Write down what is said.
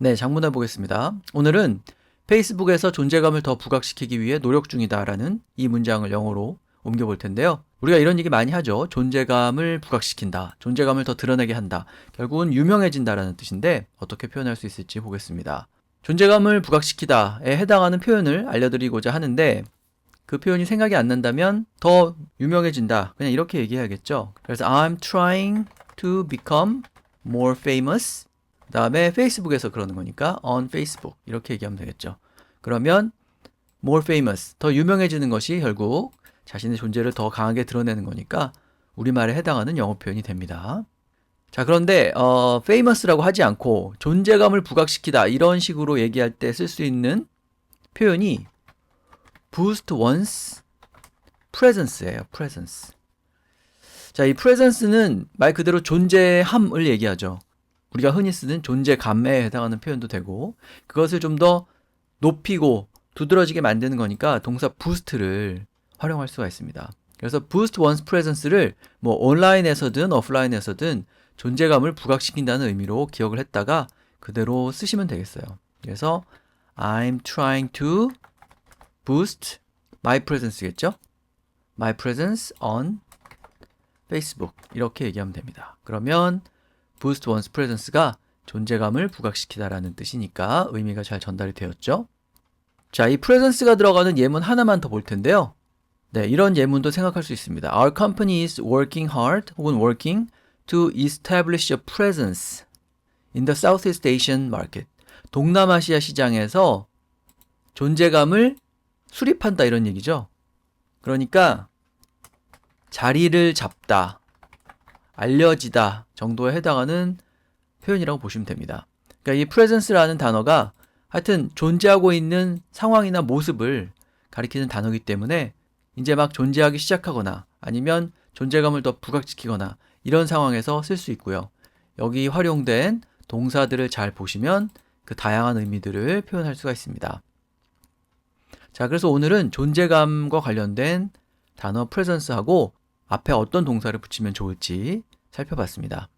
네, 장문해 보겠습니다. 오늘은 페이스북에서 존재감을 더 부각시키기 위해 노력 중이다라는 이 문장을 영어로 옮겨 볼 텐데요. 우리가 이런 얘기 많이 하죠. 존재감을 부각시킨다. 존재감을 더 드러내게 한다. 결국은 유명해진다라는 뜻인데 어떻게 표현할 수 있을지 보겠습니다. 존재감을 부각시키다에 해당하는 표현을 알려드리고자 하는데 그 표현이 생각이 안 난다면 더 유명해진다. 그냥 이렇게 얘기해야겠죠. 그래서 I'm trying to become more famous. 그 다음에 페이스북에서 그러는 거니까 on Facebook 이렇게 얘기하면 되겠죠. 그러면 more famous 더 유명해지는 것이 결국 자신의 존재를 더 강하게 드러내는 거니까 우리말에 해당하는 영어 표현이 됩니다. 자, 그런데 어, famous라고 하지 않고 존재감을 부각시키다 이런 식으로 얘기할 때 쓸 수 있는 표현이 boost one's presence예요. presence. 자, 이 presence는 말 그대로 존재함을 얘기하죠. 우리가 흔히 쓰는 존재감에 해당하는 표현도 되고 그것을 좀 더 높이고 두드러지게 만드는 거니까 동사 boost를 활용할 수가 있습니다. 그래서 boost one's presence를 뭐 온라인에서든 오프라인에서든 존재감을 부각시킨다는 의미로 기억을 했다가 그대로 쓰시면 되겠어요. 그래서 I'm trying to boost my presence겠죠? My presence on Facebook 이렇게 얘기하면 됩니다. 그러면 boost one's presence가 존재감을 부각시키다라는 뜻이니까 의미가 잘 전달이 되었죠? 자, 이 presence가 들어가는 예문 하나만 더 볼 텐데요. 네, 이런 예문도 생각할 수 있습니다. Our company is working hard 혹은 working to establish a presence in the Southeast Asian market. 동남아시아 시장에서 존재감을 수립한다 이런 얘기죠. 그러니까 자리를 잡다, 알려지다 정도에 해당하는 표현이라고 보시면 됩니다. 그러니까 이 presence라는 단어가 하여튼 존재하고 있는 상황이나 모습을 가리키는 단어이기 때문에 이제 막 존재하기 시작하거나 아니면 존재감을 더 부각시키거나 이런 상황에서 쓸 수 있고요. 여기 활용된 동사들을 잘 보시면 그 다양한 의미들을 표현할 수가 있습니다. 자, 그래서 오늘은 존재감과 관련된 단어 presence하고 앞에 어떤 동사를 붙이면 좋을지 살펴봤습니다.